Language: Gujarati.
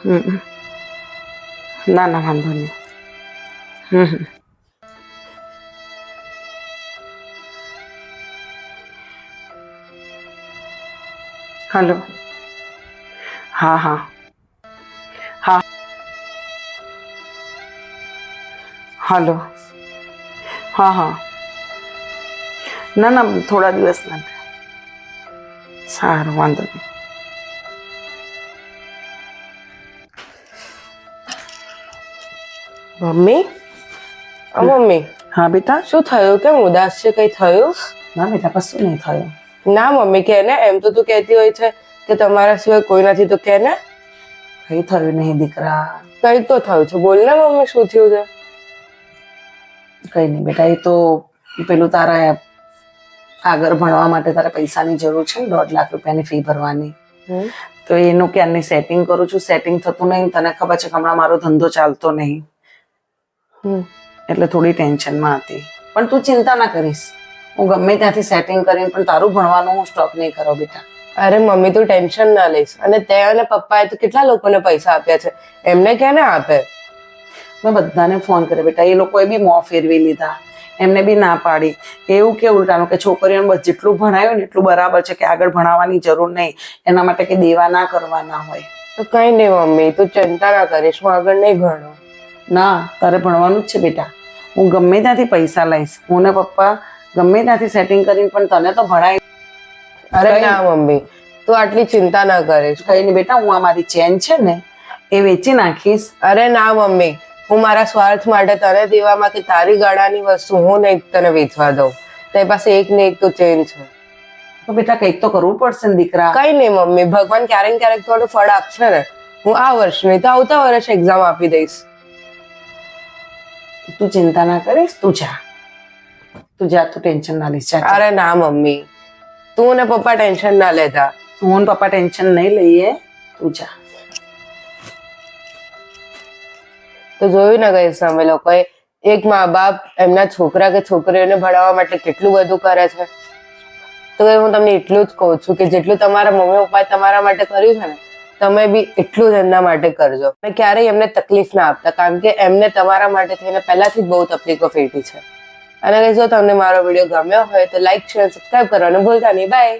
હમ. ના ના, વાંધો નહીં. હમ. હલો. હા હા. હા. હલો. હા હા. ના ના, થોડા દિવસ માટે. સારું, વાંધો નહીં. મમ્મી? આ મમ્મી. હા બેટા? શું થયું? કેમ ઉદાસ છે? કઈ થયું? ના બેટા કશું નહીં થયું. ના મમ્મી કે ને એમ તો તું કહેતી હોય છે કે તમારા સિવાય કોઈ નથી તો કે ને. કઈ થયું નહીં દીકરા. કઈ તો થયું છે. બોલ ને મમ્મી શું થયું છે? કઈ નહીં બેટા એ તો પેલું તારા આગળ ભણવા માટે તારે પૈસાની જરૂર છે દોઢ લાખ રૂપિયાની ફી ભરવાની. તો એનું ક્યારની સેટિંગ કરું છું? સેટિંગ થતું નહીં તને ખબર છે કે હમણાં મારો ધંધો ચાલતો નહીં. એટલે થોડી ટેન્શનમાં હતી. પણ તું ચિંતા ના કરીશ. હું ગમે ત્યાંથી સેટિંગ કરીને પણ તારું ભણવાનું હું સ્ટોપ નહીં કરો બેટા. અરે મમ્મી તું ટેન્શન ના લઈશ. અને તે અને પપ્પાએ તો કેટલા લોકોને પૈસા આપ્યા છે? એમને ક્યાં આપે? મેં બધાને ફોન કર્યો બેટા. એ લોકોએ બી મોં ફેરવી લીધા. એમને બી ના પાડી. એવું કે ઉલટાનું કે છોકરીઓને બસ જેટલું ભણાયું ને એટલું બરાબર છે કે આગળ ભણાવવાની જરૂર નહીં. એના માટે કે દેવા ના કરવાના હોય. તો કઈ નહીં મમ્મી તું ચિંતા ના કરીશ. હું આગળ નહીં ભણું. ના તારે ભણવાનું જ છે બેટા. હું ગમે ત્યાંથી પૈસા લઈશ. હું ને પપ્પા ગમે ત્યાંથી સેટિંગ કરીને પણ તને તો ભણાય અરે ના મમ્મી. તું આટલી ચિંતા ના કરીશ. કઈ નહીં બેટા હું આ મારી ચેન છે ને એ વેચી નાખીશ. અરે ના મમ્મી. હું મારા સ્વાર્થ માટે તને દેવામાં કે તારી ગાળાની વસ્તુ હું નહીં તને વેચવા દઉં. તારી પાસે એક ને એક તો ચેન છે. તો બેટા કંઈક તો કરવું પડશે ને દીકરા. કઈ નહીં મમ્મી. ભગવાન ક્યારેક ક્યારેક થોડું ફળ આપશે ને. હું આ વર્ષ નહીં તો આવતા વર્ષ એક્ઝામ આપી દઈશ. તું ચિંતા ના કરીશ તું જા. તું જા તું ટેન્શન ના લઈશ જા. અરે ના મમ્મી. તું ને પપ્પા ટેન્શન ના લેતા. હું ને પપ્પા ટેન્શન નહીં લઈએ તું જા. તો જોયું ને કઈ અમે લોકોએ એક મા બાપ એમના છોકરા કે છોકરીઓને ભણાવવા માટે કેટલું બધું કરે છે. તો હું તમને એટલું જ કહું છું કે જેટલું તમારા મમ્મી પપ્પાએ તમારા માટે કર્યું છે ને તમે બી એટલું જ એમના માટે કરજો. ક્યારેય એમને તકલીફ ના આપતા, કારણ કે એમને તમારા માટે થઈને પહેલાથી જ બહુ તકલીફો ફેટી છે. અને જો તમને મારો વીડિયો ગમ્યો હોય તો લાઈક શેર સબસ્ક્રાઈબ કરવાનું ભૂલતા નહીં. બાય